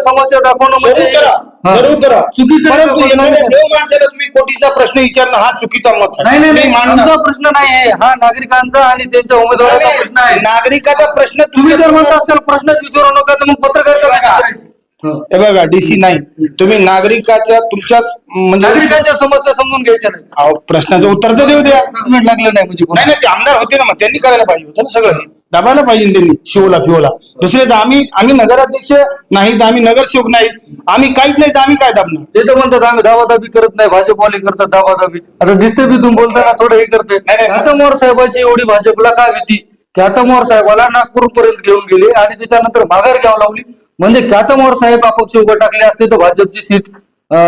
समस्या दाखवणं म्हणजे जरूर करा. जरूर करा चुकीचं आहे परंतु का? एखाद्या देव माणसाला तुम्ही कोटीचा प्रश्न विचारणं हा चुकीचा मत आहे नाही नाही मी नाही मानणार. आमचा प्रश्न नाही आहे हा नागरिकांचा आणि त्यांच्या उमेदवाराचा प्रश्न आहे नागरिकाचा प्रश्न तुम्ही जर म्हणता असाल प्रश्नच विचारू नका तर मग पत्रकारिता कशी. करायची? हं. हे बघा डीसी नाही तुम्ही नागरिकाच्या तुमच्याच म्हणजे नागरिकांच्या समस्या समजून घ्यायच्या नाही अहो, प्रश्नाचं उत्तर तर देऊ द्या लागलं नाही म्हणजे नाही कोणाला. नाही ते आमदार होते ना मग त्यांनी करायला पाहिजे होतं ना सगळं हे दाबायला पाहिजे त्यांनी शिवला फिवला. दुसरे तर आम्ही आम्ही नगराध्यक्ष नाहीत आम्ही नगरसेवक नाहीत. आम्ही काहीच नाही तर आम्ही काय दाबणार? ते तर म्हणतात आम्ही दाबादाबी करत नाही भाजपवाले करतात दाबादाबी. आता दिसते बी तुम्ही बोलताना थोडं हे करते नाही, नाही. आता मोर साहेबाची एवढी भाजपला काय भीती? की आता मोर साहेबाला नागपूर पर्यंत घेऊन गेले आणि त्याच्यानंतर माघार घ्यावं लावली. म्हणजे आता मोर साहेब अपक्ष उभं टाकले असते तर भाजपची सीट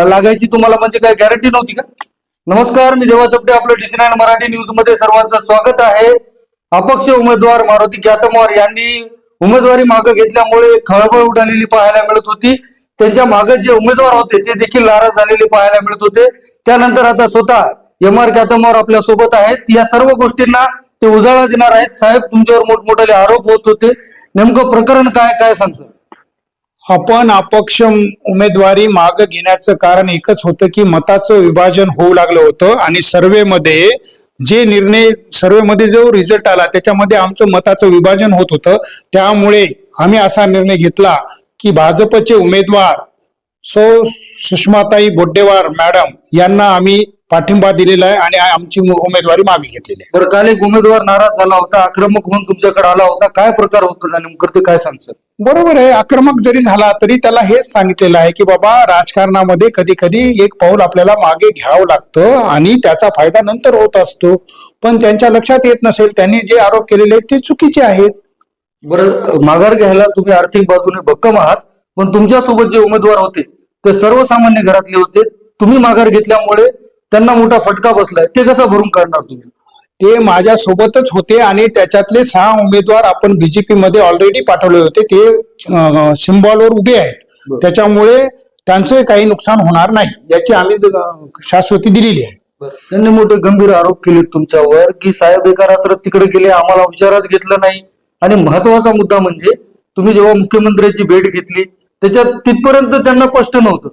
लागायची तुम्हाला म्हणजे काय गॅरंटी नव्हती का? नमस्कार मी देवा चपटे आपलं डिसी नाईन मराठी न्यूजमध्ये सर्वांचं स्वागत आहे. अपक्ष उमेदवार मारुती ख्यातमोर यांनी उमेदवारी मागे घेतल्यामुळे खळबळ उडालेली पाहायला मिळत होती. त्यांच्या मागे जे उमेदवार होते ते देखील नाराज झालेले पाहायला मिळत होते. त्यानंतर आता स्वतः एम आर ख्यातमोर आपल्यासोबत आहेत. या सर्व गोष्टींना ते उजाळा देणार आहेत. साहेब तुमच्यावर मोठमोठाले आरोप होत होते. नेमकं प्रकरण काय काय सांगचं आपण अपक्ष उमेदवारी माग घेण्याचं कारण एकच होतं की मताचं विभाजन होऊ लागलं होतं आणि सर्वेमध्ये जे निर्णय सर्वेमध्ये जो रिझल्ट आला त्याच्यामध्ये आमचं मताचं विभाजन होत होतं. त्यामुळे आम्ही असा निर्णय घेतला की भाजपचे उमेदवार सो सुषमाताई बोड्डेवार मॅडम यांना आम्ही पाठिंबा दिलेला आहे आणि आमची उमेदवारी मागे घेतलेली आहे. बरं काल एक उमेदवार नाराज झाला होता आक्रमक होऊन तुमच्याकडे आला होता. काय प्रकार होता नेमकं? ते काय सांगतात बरोबर आहे. आक्रमक जरी झाला तरी त्याला हेच सांगितलेलं आहे की बाबा राजकारणामध्ये कधी कधी एक पाऊल आपल्याला मागे घ्यावं लागतं आणि त्याचा फायदा नंतर होत असतो. पण त्यांच्या लक्षात येत नसेल त्यांनी जे आरोप केलेले आहेत ते चुकीचे आहेत. बरं माघार घ्यायला तुम्ही आर्थिक बाजूने भक्कम आहात पण तुमच्यासोबत जे उमेदवार होते ते सर्वसामान्य घरातले होते. तुम्ही माघार घेतल्यामुळे त्यांना मोठा फटका बसलाय. ते कसं भरून काढणार तुम्ही? ते माझ्या सोबतच होते आणि त्याच्यातले सहा उमेदवार आपण बीजेपी मध्ये ऑलरेडी पाठवले होते. ते सिम्बॉलवर उभे आहेत. त्याच्यामुळे त्यांचं काही नुकसान होणार नाही याची आम्ही शाश्वती दिलेली आहे. त्यांनी मोठे गंभीर आरोप केले तुमच्यावर की साहेब एका रात्र तिकडे गेले आम्हाला विचारात घेतलं नाही. आणि महत्त्वाचा मुद्दा म्हणजे तुम्ही जेव्हा मुख्यमंत्र्यांची भेट घेतली त्याच्यात तिथपर्यंत त्यांना स्पष्ट नव्हतं.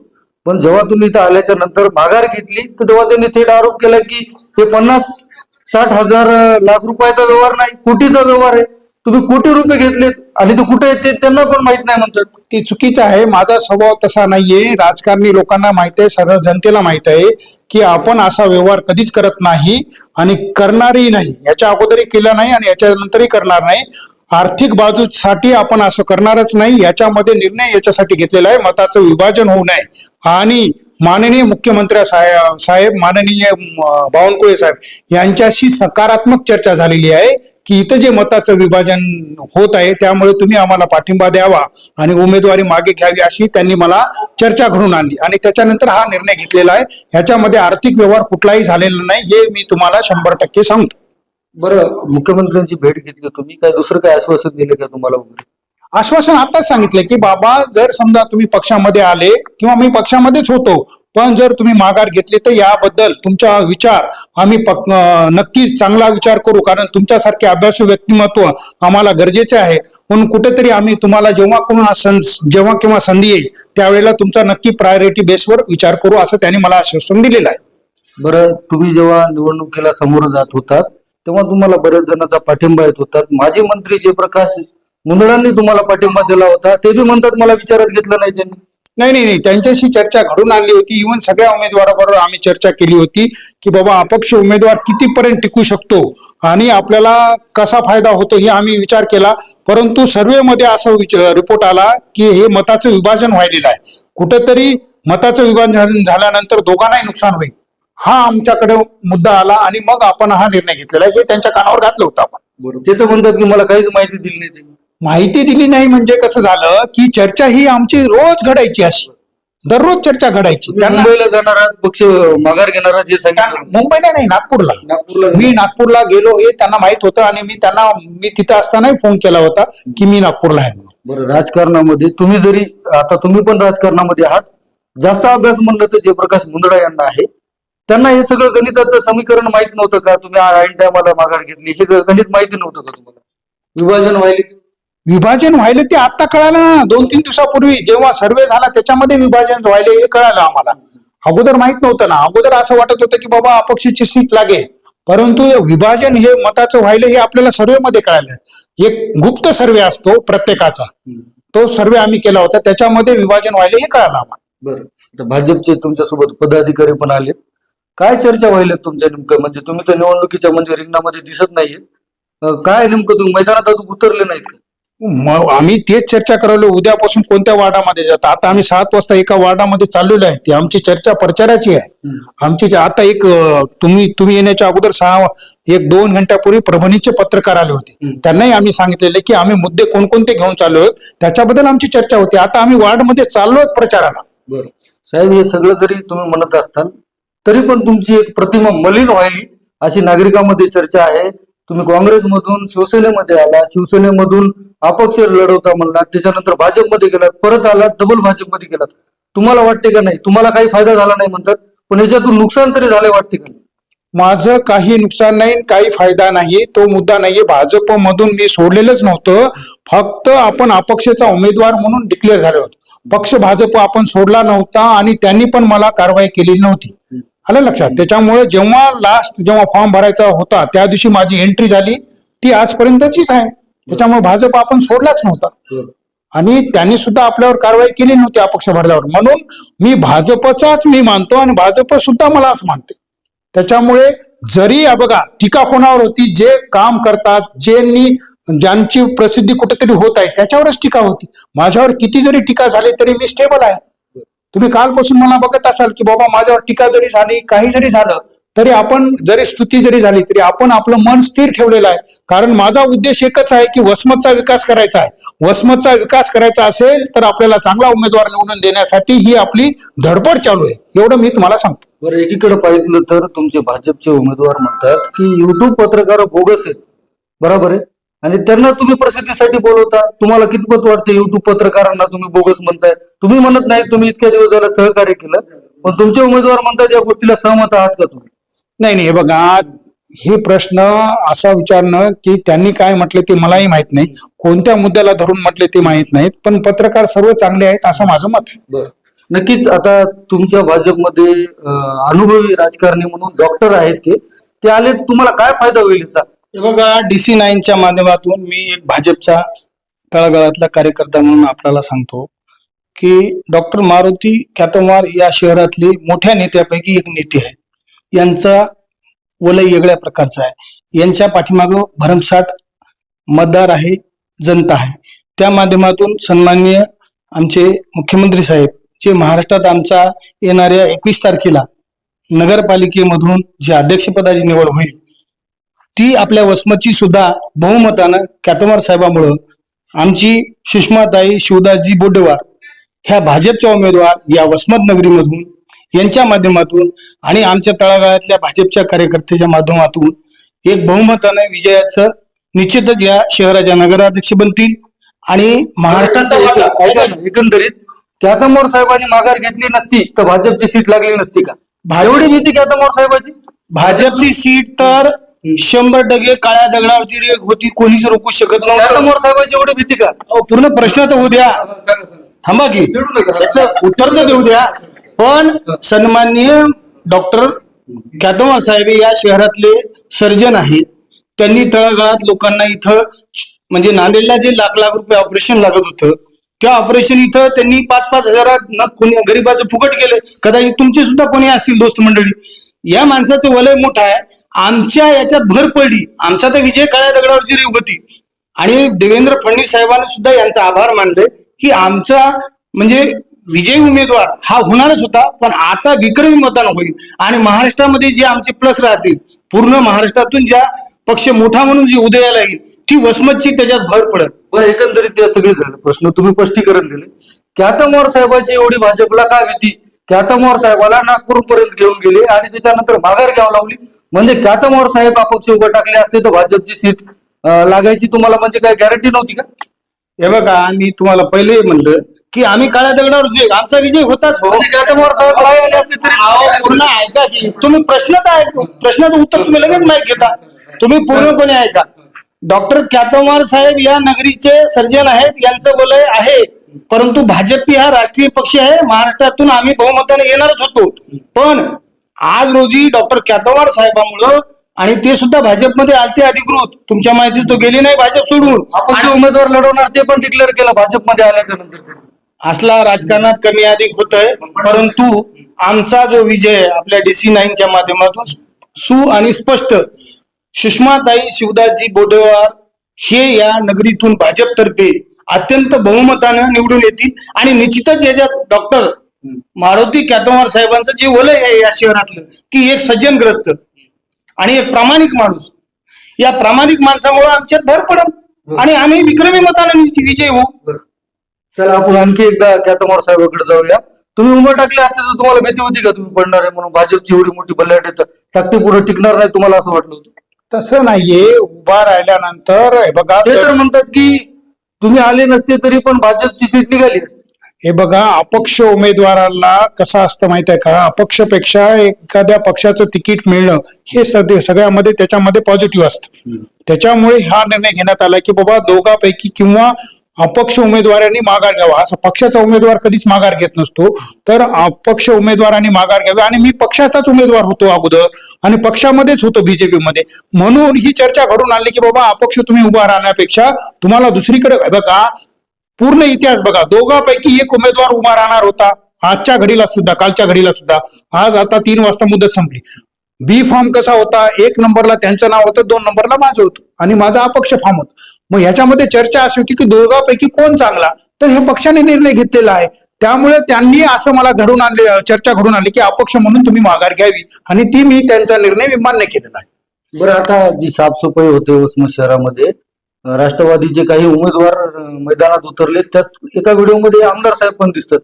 पण जेव्हा तुम्ही इथं आल्याच्यानंतर माघार घेतली तर तेव्हा त्यांनी थेट आरोप केला की हे पन्नास साठ हजार लाख रुपयाचा व्यवहार नाही कोटीचा व्यवहार आहे. तुम्ही कोटी रुपये घेतलेत आणि ते कुठे आहेत ते त्यांना पण माहीत नाही म्हणतात. ते चुकीचं आहे माझा स्वभाव तसा नाहीये. राजकारणी लोकांना माहीत आहे सर्व जनतेला माहीत आहे की आपण असा व्यवहार कधीच करत नाही आणि करणारही नाही. याच्या अगोदरही केला नाही आणि याच्यानंतरही करणार नाही. आर्थिक बाजूसाठी आपण असं करणारच नाही याच्यामध्ये निर्णय याच्यासाठी घेतलेला आहे मताचं विभाजन होऊ नये. आणि माननीय मुख्यमंत्री साहेब साहेब माननीय बावनकुळे साहेब यांच्याशी सकारात्मक चर्चा झालेली आहे की इथं जे मताचं विभाजन होत आहे त्यामुळे तुम्ही आम्हाला पाठिंबा द्यावा आणि उमेदवारी मागे घ्यावी अशी त्यांनी मला चर्चा घडून आणली. आणि त्याच्यानंतर हा निर्णय घेतलेला आहे. ह्याच्यामध्ये आर्थिक व्यवहार कुठलाही झालेला नाही हे मी तुम्हाला शंभर टक्के सांगतो. बरं मुख्यमंत्र्यांची भेट घेतली तुम्ही काय दुसरं काय आश्वासन दिलं का तुम्हाला वगैरे? आश्वासन आताच सांगितलं की बाबा जर समजा तुम्ही पक्षामध्ये आले किंवा मी पक्षामध्येच होतो पण जर तुम्ही माघार घेतली तर याबद्दल तुमचा विचार आम्ही नक्कीच चांगला विचार करू कारण तुमच्यासारखे अभ्यासू व्यक्तिमत्व आम्हाला गरजेचे आहे. म्हणून कुठेतरी आम्ही तुम्हाला जेव्हा सं जेव्हा केव्हा संधी येईल त्यावेळेला तुमचा नक्की प्रायोरिटी बेसवर विचार करू असं त्यांनी मला आश्वासन दिलेलं आहे. बरं तुम्ही जेव्हा निवडणुकीला समोर जात होतात तेव्हा तुम्हाला बऱ्याच जणांचा पाठिंबा येत होता. माजी मंत्री जयप्रकाश मुंदडांनी तुम्हाला पाठिंबा दिला होता ते बी म्हणतात मला विचारात घेतलं नाही त्यांनी. नाही नाही नाही. त्यांच्याशी चर्चा घडून आणली होती. इव्हन सगळ्या उमेदवाराबरोबर आम्ही चर्चा केली होती की बाबा अपक्ष उमेदवार कितीपर्यंत टिकू शकतो आणि आपल्याला कसा फायदा होतो हे आम्ही विचार केला. परंतु सर्वेमध्ये असा रिपोर्ट आला की हे मताचं विभाजन व्हायलेलं आहे. कुठंतरी मताचं विभाजन झाल्यानंतर दोघांनाही नुकसान होईल. हा आमच्याकडे मुद्दा आला आणि मग आपण हा निर्णय घेतलेला आहे हे त्यांच्या कानावर घातलं होतं आपण. ते तर म्हणतात की मला काहीच माहिती दिली नाही त्यांनी. माहिती दिली नाही म्हणजे कसं झालं की चर्चा ही आमची रोज घडायची अशी. दररोज चर्चा घडायची. तुम्ही त्यांना मुंबईला जाणार आहात पक्ष माघार घेणार आहात हे त्यांना- सांगितलं मुंबईला नाही नागपूरला. नागपूरला मी नागपूरला गेलो हे त्यांना माहीत होतं आणि मी त्यांना मी तिथं असतानाही फोन केला होता की मी नागपूरला आहे म्हणून. बरं राजकारणामध्ये तुम्ही जरी आता तुम्ही पण राजकारणामध्ये आहात. जास्त अभ्यास म्हणलं तर जयप्रकाश मुंदडा यांना आहे. त्यांना हे सगळं गणिताचं समीकरण माहीत नव्हतं का? तुम्ही ऐन टायमाला माघार घेतली. हे गणित माहिती नव्हतं का तुम्हाला? विभाजन व्हायले विभाजन व्हायला ते आता कळालं ना. दोन तीन दिवसापूर्वी जेव्हा सर्वे झाला त्याच्यामध्ये विभाजन व्हायले हे कळालं आम्हाला. अगोदर माहीत नव्हतं ना. अगोदर असं वाटत होतं की बाबा अपक्षाची सीट लागेल. परंतु विभाजन हे मताचं व्हायला हे आपल्याला सर्वेमध्ये कळालं. एक गुप्त सर्वे असतो प्रत्येकाचा. तो सर्वे आम्ही केला होता. त्याच्यामध्ये विभाजन व्हायला हे कळालं आम्हाला. बरं. भाजपचे तुमच्यासोबत पदाधिकारी पण आले. काय चर्चा व्हायला तुमच्या नेमकं? म्हणजे तुम्ही तर निवडणुकीच्या म्हणजे रिंगणामध्ये दिसत नाहीये. अं, काय नेमकं तुम्ही मैदानात अजून उतरले नाहीत का? मग आम्ही तेच चर्चा करायलो उद्यापासून कोणत्या वार्डामध्ये जातो आता आम्ही सात वाजता एका वार्डामध्ये चाललेलो आहे. ती आमची चर्चा प्रचाराची आहे. आमची जे- आता एक अं, तुम्ही तुम्ही येण्याच्या अगोदर सहा एक दोन घंट्यापूर्वी परभणीचे पत्रकार आले होते. हम्म. त्यांनाही आम्ही सांगितलेले की आम्ही मुद्दे कोणकोणते घेऊन चाललो आहोत त्याच्याबद्दल आमची चर्चा होती. आता आम्ही वार्डमध्ये चाललो आहोत प्रचाराला. बरं. साहेब हे सगळं जरी तुम्ही म्हणत असताल तरी पण तुमची एक प्रतिमा मलिन व्हायली अशी नागरिकांमध्ये चर्चा आहे. तुम्ही काँग्रेसमधून शिवसेनेमध्ये आला शिवसेनेमधून अपक्ष लढवता म्हणला त्याच्यानंतर भाजपमध्ये गेलात परत आला डबल भाजपमध्ये गेलात. तुम्हाला वाटते का नाही? तुम्हाला काही फायदा झाला नाही म्हणतात पण याच्यातून नुकसान तरी झाले वाटते का नाही? माझं काही नुकसान नाही काही फायदा नाही तो मुद्दा नाहीये. भाजप मधून मी सोडलेलंच नव्हतं. फक्त आपण अपक्षाचा उमेदवार म्हणून डिक्लेअर झाले होते. पक्ष भाजप आपण सोडला नव्हता आणि त्यांनी पण मला कारवाई केली नव्हती. आलं लक्षात? त्याच्यामुळे जेव्हा लास्ट जेव्हा फॉर्म भरायचा होता त्या दिवशी माझी एंट्री झाली. ती आजपर्यंतचीच आहे. त्याच्यामुळे भाजप आपण सोडलाच नव्हता. आणि त्यांनी सुद्धा आपल्यावर कारवाई केली नव्हती अपक्ष भरल्यावर. म्हणून मी भाजपचाच मी मानतो आणि भाजप सुद्धा मलाच मानते. त्याच्यामुळे जरी बघा टीका कोणावर होती जे काम करतात ज्यांनी ज्यांची प्रसिद्धी कुठेतरी होत आहे त्याच्यावरच टीका होती. माझ्यावर किती जरी टीका झाली तरी मी स्टेबल आहे. तुम्ही कालपासून मला बघत असाल की बाबा माझ्यावर टीका जरी झाली काही जरी झालं तरी आपण जरी स्तुती जरी झाली तरी आपण आपलं मन स्थिर ठेवलेलं आहे. कारण माझा उद्देश एकच आहे की वसमतचा विकास करायचा आहे. वसमतचा विकास करायचा असेल तर आपल्याला चांगला उमेदवार निवडून देण्यासाठी ही आपली धडपड चालू आहे. एवढं मी तुम्हाला सांगतो. बरं एकीकडे पाहिलं तर तुमचे भाजपचे उमेदवार म्हणतात की युट्यूब पत्रकार बोगस आहेत. बरोबर आहे? आणि त्यांना तुम्ही प्रसिद्धीसाठी बोलवता. तुम्हाला कितपत वाटते युट्यूब पत्रकारांना तुम्ही बोगस म्हणताय? तुम्ही म्हणत नाही तुम्ही इतक्या दिवस झाला सहकार्य केलं. पण तुमचे उमेदवार म्हणतात या गोष्टीला सहमत आहात का तुम्ही? नाही नाही हे बघा हे प्रश्न असा विचारणं की त्यांनी काय म्हटले ते मलाही माहीत नाही. कोणत्या मुद्द्याला धरून म्हटले ते माहीत नाहीत. पण पत्रकार सर्व चांगले आहेत असं माझं मत आहे. नक्कीच आता तुमच्या भाजपमध्ये अं, अनुभवी राजकारणी म्हणून डॉक्टर आहेत ते. ते आले तुम्हाला काय फायदा होईल याचा हे बघा डीसी नाईनच्या माध्यमातून मी एक भाजपचा तळागाळातला कार्यकर्ता म्हणून आपल्याला सांगतो की डॉक्टर मारुती ख्यातमार या शहरातली मोठ्या नेत्यापैकी एक नेते आहेत. यांचा वलय वेगळ्या प्रकारचा आहे. यांच्या पाठीमागं भरमसाठ मतदार आहे जनता आहे. त्या माध्यमातून सन्माननीय आमचे मुख्यमंत्री साहेब जे महाराष्ट्रात आमच्या येणाऱ्या एकवीस तारखेला नगरपालिकेमधून जी अध्यक्षपदाची निवड होईल ती आपल्या वसमतची सुद्धा बहुमतानं कॅतमार साहेबामुळं आमची सुषमाताई शिवदासजी बोडेवार ह्या भाजपच्या उमेदवार या वसमत नगरीमधून यांच्या माध्यमातून आणि आमच्या तळागाळातल्या भाजपच्या कार्यकर्त्याच्या माध्यमातून एक बहुमतानं विजयाचं निश्चितच या शहराच्या नगराध्यक्ष बनतील आणि महाराष्ट्राचा एकंदरीत कॅथमोर साहेबांनी माघार घेतली नसती तर भाजपची सीट लागली नसती का? एवढी भीती कॅथमोर साहेबाची? भाजपची सीट तर शंभर टक्के काळ्या दगडावरची रेख होती कोणीच रोखू शकत नव्हतं. साहेबाची एवढी भीती का? अहो, पूर्ण प्रश्न तर होऊ द्या. थांबा की. त्याचं उत्तर तर देऊ द्या. पण सन्माननीय डॉक्टर ख्यातमार साहेब या शहरातले सर्जन आहेत. त्यांनी तळागाळात लोकांना इथं म्हणजे नांदेडला जे लाख लाख रुपये ऑपरेशन लागत होतं त्या ऑपरेशन इथं त्यांनी पाच पाच हजारात न कोणी गरीबाचं फुकट केलं. कदाचित तुमचे सुद्धा कोणी असतील दोस्त मंडळी. या माणसाचं वलय मोठं आहे. आमच्या याच्यात भर पडली. आमचा तर विजय काळ्या दगडावरची रेव होती. आणि देवेंद्र फडणवीस साहेबांनी सुद्धा यांचा आभार मानले की आमचा म्हणजे विजयी उमेदवार हा होणारच होता पण आता विक्रमी मतदान होईल. आणि महाराष्ट्रामध्ये जे आमचे प्लस राहतील पूर्ण महाराष्ट्रातून ज्या पक्ष मोठा म्हणून जी उदयाला येईल ती वसमतची त्याच्यात भर पडत बरं एकंदरीत या सगळे झाले प्रश्न तुम्ही स्पष्टीकरण दिले. कॅथमोर साहेबाची एवढी भाजपला का भीती? कॅथमोर साहेबाला नागपूर पर्यंत घेऊन गेले आणि त्याच्यानंतर माघार घ्यावं लावली म्हणजे कॅथमोर साहेब अपक्ष उभं टाकले असते तर भाजपची सीट लागायची तुम्हाला म्हणजे काय गॅरंटी नव्हती का? हे बघा मी तुम्हाला पहिले म्हणलं की आम्ही काळ्या दगडावर विजय आमचा विजय होताच हो. म्हणजे साहेब आले असते तरी पूर्ण ऐका की तुम्ही प्रश्न तर ऐक प्रश्नाचं उत्तर तुम्ही लगेच माहीत घेता. तुम्ही पूर्णपणे ऐका. डॉक्टर क्यातोमार साहेब या नगरीचे सर्जन आहेत यांचं वलय आहे. परंतु भाजप हा राष्ट्रीय पक्ष आहे. महाराष्ट्रातून आम्ही बहुमताने येणारच होतो. पण आज रोजी डॉक्टर क्यातोमार साहेबामुळं आणि ते सुद्धा भाजपमध्ये आलते अधिकृत. तुमच्या माहिती तो गेले नाही भाजप सोडून. आपण जे उमेदवार लढवणार ते पण डिक्लेअर केलं भाजपमध्ये आल्याच्यानंतर. असला राजकारणात कमी अधिक होतोय. परंतु आमचा जो विजय आहे आपल्या डीसी नाईनच्या माध्यमातून सु आणि स्पष्ट. सुषमाताई शिवदासजी बोडेवार हे या नगरीतून भाजपतर्फे अत्यंत बहुमतानं निवडून येतील. आणि निश्चितच याच्यात डॉक्टर मारुती कॅतोमार साहेबांचं जे वलय आहे या शहरातलं की एक सज्जनग्रस्त आणि एक प्रामाणिक माणूस. या प्रामाणिक माणसामुळे आमच्यात भर पडल. आणि आम्ही विक्रमी मतानं विजयी होऊ. चला आपण आणखी एकदा कॅतमोर साहेबाकडे जाऊया. तुम्ही उमर टाकले असते तर तुम्हाला भीती होती का? तुम्ही पडणार आहे म्हणून भाजपची एवढी मोठी बल्लाट येतं ताकदी पुढे टिकणार नाही तुम्हाला असं वाटलं होतं? तसं नाहीये. उभा राहिल्यानंतर हे बघा ते तर म्हणतात की तुम्ही आले नसते तरी पण भाजपची सीट निघाली असते हे बघा अपक्ष उमेदवाराला कसं असतं माहीत आहे का? अपक्षपेक्षा एखाद्या पक्षाचं तिकीट मिळणं हे सध्या सगळ्यामध्ये त्याच्यामध्ये पॉझिटिव्ह असतं. त्याच्यामुळे हा निर्णय घेण्यात आला की बाबा दोघांपैकी किंवा अपक्ष उमेदवारांनी माघार घ्यावा. असं पक्षाचा उमेदवार कधीच माघार घेत नसतो. तर अपक्ष उमेदवारांनी माघार घ्यावी आणि मी पक्षाचाच उमेदवार होतो अगोदर. आणि पक्षामध्येच होतो बीजेपीमध्ये. म्हणून ही चर्चा घडून आणली की बाबा अपक्ष तुम्ही उभा राहण्यापेक्षा तुम्हाला दुसरीकडे बघा पूर्ण इतिहास बघा. दोघांपैकी एक उमेदवार उभा राहणार होता. आजच्या घडीला सुद्धा कालच्या घडीला सुद्धा. आज आता तीन वाजता मुदत संपली. बी फॉर्म कसा होता एक नंबरला त्यांचं नाव होतं दोन नंबरला माझं होतं. आणि माझा अपक्ष फॉर्म होता. मग ह्याच्यामध्ये चर्चा अशी होती की दोघांपैकी कोण चांगला? तर हे पक्षाने निर्णय घेतलेला आहे. त्यामुळे त्यांनी असं मला घडून आणले चर्चा घडून आली की अपक्ष म्हणून तुम्ही माघार घ्यावी. आणि ती मी त्यांचा निर्णय मी मान्य केलेला आहे. बरं आता जी साफसफाई होते वसमत शहरामध्ये राष्ट्रवादीचे काही उमेदवार मैदानात उतरले त्यात एका व्हिडिओमध्ये आमदार साहेब पण दिसतात.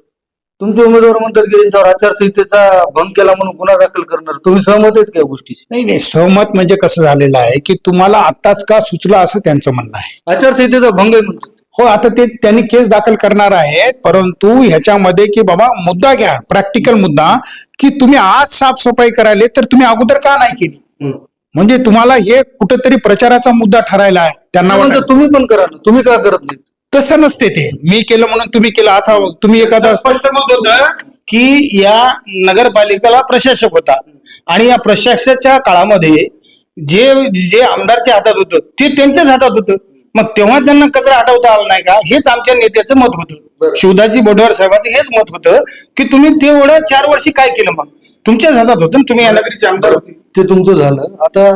तुमचे उमेदवार म्हणतात की आचारसंहितेचा भंग केला म्हणून गुन्हा दाखल करणार. तुम्ही सहमत आहेत का या गोष्टीशी? नाही नाही सहमत म्हणजे कसं झालेलं आहे की तुम्हाला आत्ताच का सुचलं असं त्यांचं म्हणणं आहे. आचारसंहितेचा भंग आहे म्हणतात. हो आता ते त्यांनी केस दाखल करणार आहेत परंतु ह्याच्यामध्ये की बाबा मुद्दा घ्या प्रॅक्टिकल मुद्दा की तुम्ही आज साफसफाई करायले तर तुम्ही अगोदर का नाही केली? म्हणजे तुम्हाला हे कुठेतरी प्रचाराचा मुद्दा ठरायला आहे त्यांना वाटतं. तुम्ही पण करा ना. तुम्ही का करत नाही तसं नसते ते. मी केलं म्हणून तुम्ही केलं. आता तुम्ही एखादा स्पष्ट मत होतं की या नगरपालिकेला प्रशासक होता. आणि या प्रशासकाच्या काळामध्ये जे जे आमदारच्या हातात होतं ते त्यांच्याच हातात होतं. मग तेव्हा त्यांना कचरा हटवता आला नाही का? हेच आमच्या नेत्याचं मत होतं. शिवदाजी बोडवार साहेबांचं हेच मत होतं की तुम्ही ते एवढं चार वर्षी काय केलं मग? तुमच्याच हातात होतं तुम्ही या नगरीचे आमदार होते. ते तुमचं झालं. आता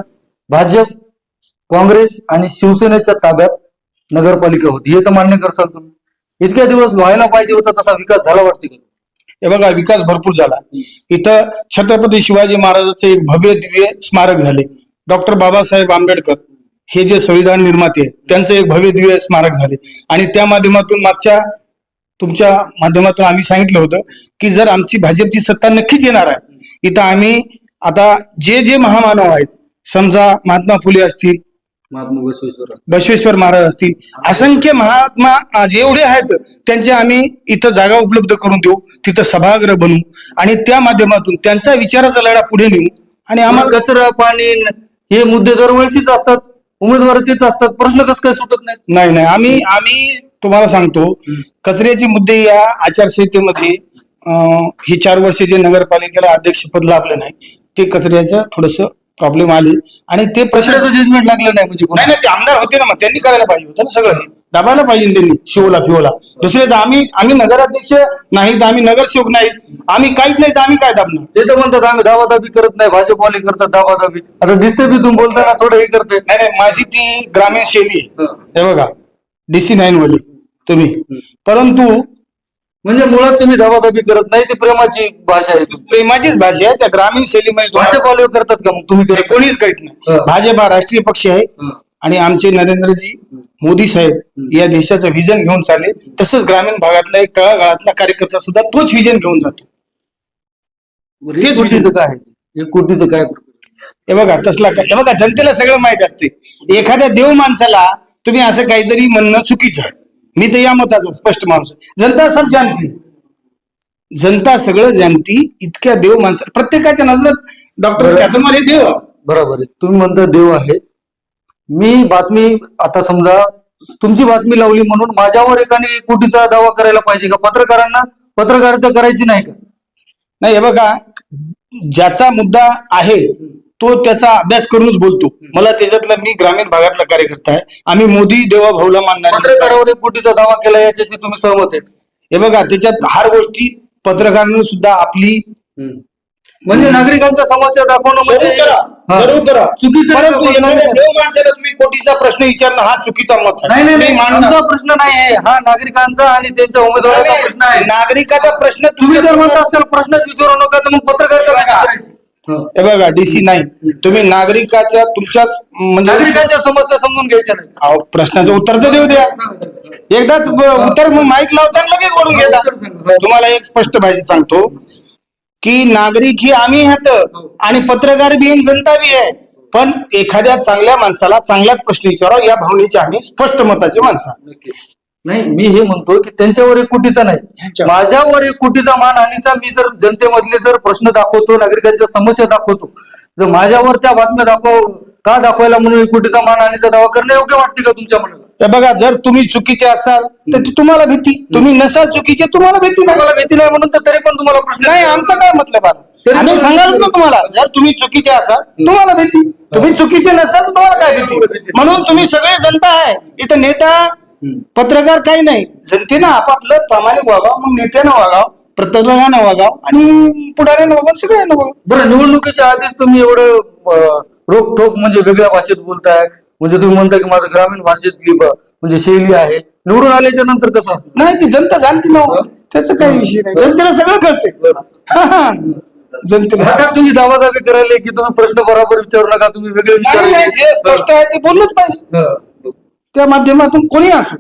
भाजप काँग्रेस आणि शिवसेनेच्या ताब्यात नगरपालिका होती. हे तर मान्य करसाल तुम्ही. इतक्या दिवस व्हायला पाहिजे होता तसा विकास झाला वाटते का? हे बघा विकास भरपूर झाला. इथं छत्रपती शिवाजी महाराजांचे एक भव्य दिव्य स्मारक झाले. डॉक्टर बाबासाहेब आंबेडकर हे जे संविधान निर्माते आहेत त्यांचं एक भव्य दिव्य स्मारक झाले. आणि त्या माध्यमातून मागच्या तुमच्या माध्यमातून आम्ही सांगितलं होतं की जर आमची भाजपची सत्ता नक्कीच येणार आहे इथं आम्ही आता जे जे महामानव आहेत समजा महात्मा फुले असतील महात्मा बसवेश्वर. बसवेश्वर महाराज असतील. असंख्य महात्मा जेवढे आहेत त्यांचे आम्ही इथं जागा उपलब्ध करून देऊ तिथं सभागृह बनवू आणि त्या माध्यमातून त्यांचा विचाराचा लढा पुढे नेऊ आणि आम्हाला कचरा पाणी हे मुद्दे दरवर्षीच असतात. उमेदवार तेच असतात. प्रश्न कसं काय सुटत नाहीत? नाही नाही. आम्ही आम्ही तुम्हाला सांगतो कचऱ्याचे मुद्दे या आचारसंहितेमध्ये अं, ही चार वर्ष जे नगरपालिकेला अध्यक्षपद लाभलं नाही ते कचऱ्याचं थोडस प्रॉब्लेम आले. आणि ते प्रश्नाचं जजमेंट लागलं नाही म्हणजे नाही कोणाला. नाही ते आमदार होते ना मग त्यांनी करायला पाहिजे होतं ना सगळं हे. दाबायला पाहिजे त्यांनी शिवला फिवला. दुसऱ्याचं आम्ही आम्ही नगराध्यक्ष नाहीत आम्ही नगरसेवक नाहीत. आम्ही काहीच नाही तर आम्ही काय दाबणार? ते तर म्हणतात आम्ही दाबादाबी करत नाही भाजपवाले करतात दाबादाबी. आता दिसते बी तुम्ही बोलताना थोडं हे करते नाही नाही माझी ती ग्रामीण शैली आहे. हं. हे बघा डीसी नाईन वाली तुम्ही. परंतु म्हणजे मुळात तुम्ही दाबादाबी करत नाही ती प्रेमाची भाषा आहे तुमची. प्रेमाचीच भाषा आहे. त्या ग्रामीण शैलीमध्ये तुम्हाला- भाजपवाले करतात का मग तुम्ही हे करत कोणीच करीत नाही. हं. भाजप हा राष्ट्रीय पक्ष आहे. हं. आणि आमचे नरेंद्रजी मोदी साहेब या देशाचं व्हिजन घेऊन चालले. तसंच ग्रामीण भागातला एक तळागाळातला कार्यकर्ता सुद्धा तोच व्हिजन घेऊन जातो. एक कोटीचं काय? आहे एक कोटीचं काय? हे बघा तसला काय हे बघा जनतेला सगळं माहीत असते. एखाद्या देव माणसाला तुम्ही असं काहीतरी म्हणणं चुकीचं आहे. मी तर या मताचा स्पष्ट माणूस. जनता सब जाणती जनता सगळं जाणती इतक्या देव माणसा प्रत्येकाच्या नजरात डॉक्टर बरं. कॅतमार हे देव. बरोबर आहे तुम्ही म्हणता देव आहे मी बातमी आता समजा तुमची बातमी लावली म्हणून माझ्यावर एकाने कोटीचा दावा करायला पाहिजे का पत्रकारांना पत्रकारिता करायची नाही का नाही हे बघा ज्याचा मुद्दा आहे तो त्याचा अभ्यास करूनच बोलतो. मला त्याच्यातला मी ग्रामीण भागातला कार्यकर्ता आहे. आम्ही मोदी देवा भाऊला मानणार पत्रकारावर एक कोटीचा दावा केला याच्याशी तुम्ही सहमत आहेत. हे बघा त्याच्यात हर गोष्टी पत्रकारांनी सुद्धा आपली म्हणजे नागरिकांच्या समस्या दाखवणं म्हणजे जरूर करा हा. जरूर करा. चुकीचं आहे परंतु का? एखाद्या देव माणसाला तुम्ही कोटीचा प्रश्न विचारणं हा चुकीचा मत नाही नाही मी नाही. मानणार. आमचा प्रश्न नाही आहे. हा नागरिकांचा आणि त्यांच्या उमेदवाराचा प्रश्न आहे. नागरिकाचा प्रश्न तुम्ही जर म्हणत असाल प्रश्नच विचारू नका तर मग पत्रकारिता कशी करायची? हं. बघा डीसी नाही तुम्ही नागरिकाच्या तुमच्याच म्हणजे नागरिकांच्या समस्या समजून घ्यायच्या नाही अहो, प्रश्नाचं उत्तर तर देऊ द्या एकदाच ब- उत्तर माईक लावताना लगेच ओढून घेता तुम्हाला एक स्पष्ट भाषेत सांगतो की नागरिक ही आम्ही आहेत आणि पत्रकार बी जनता बी आहे पण एखाद्या चांगल्या माणसाला चांगलाच प्रश्न विचारावा या भावनेची आम्ही स्पष्ट मताची माणसं आहोत. नाही मी हे म्हणतो की त्यांच्यावर एक कोटीचा नाही. माझ्यावर एक कोटीचा मानहानीचा मी जर जनतेमधले जर प्रश्न दाखवतो नागरिकांच्या समस्या दाखवतो जर माझ्यावर त्या बातम्या दाखव का दाखवायला म्हणून एक कोटीचा मानहानीचा दावा करणं योग्य वाटते का तुमच्या मनाला? तर बघा जर तुम्ही चुकीचे असाल तर ती तुम्हाला भीती. तुम्ही नसाल चुकीचे तुम्हाला भीती नाही. तुम्हाला भीती नाही म्हणून तर तरी पण तुम्हाला प्रश्न नाही आमचा काय मतलब आला आम्ही सांगाल ना तुम्हाला जर तुम्ही चुकीचे असाल तुम्हाला भीती. तुम्ही चुकीचे नसाल तुम्हाला काय भीती. म्हणून तुम्ही सगळे जनता आहे. इथं नेता पत्रकार काही नाही. जनतेनं आपापलं प्रामाणिक वागावं मग नेत्यानं वागावं पत्रकारानं वागावं आणि पुढाऱ्यानं वागावं सगळ्यांना वागावं बरं निवडणुकीच्या आधीच तुम्ही एवढं अं, रोखठोक म्हणजे वेगळ्या भाषेत बोलताय. म्हणजे तुम्ही म्हणता की माझं ग्रामीण भाषेतली म्हणजे शैली आहे. निवडून आल्याच्यानंतर कसं असतं? नाही ती जनता जाणते ना. हो. त्याचं काही विषय नाही. जनतेला सगळं कळते. जनतेला आता तुम्ही दावादावी करायला की तुम्ही प्रश्न बरोबर विचारू नका तुम्ही वेगळे जे स्पष्ट आहे ते बोललंच पाहिजे. विचार त्या माध्यमातून कोणी असो.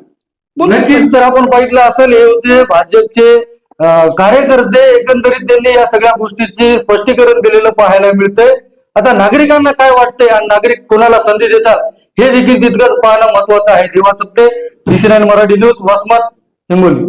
नक्कीच जर आपण बघितलं असेल हे होते भाजपचे कार्यकर्ते एकंदरीत त्यांनी या सगळ्या गोष्टीचे स्पष्टीकरण दिलेलं पाहायला मिळतंय. आता नागरिकांना काय वाटतंय आणि नागरिक कोणाला संधी देतात हे देखील तितकंच पाहणं महत्वाचं आहे. Deva Chapte DC nine Marathi news Vasmat Hingoli.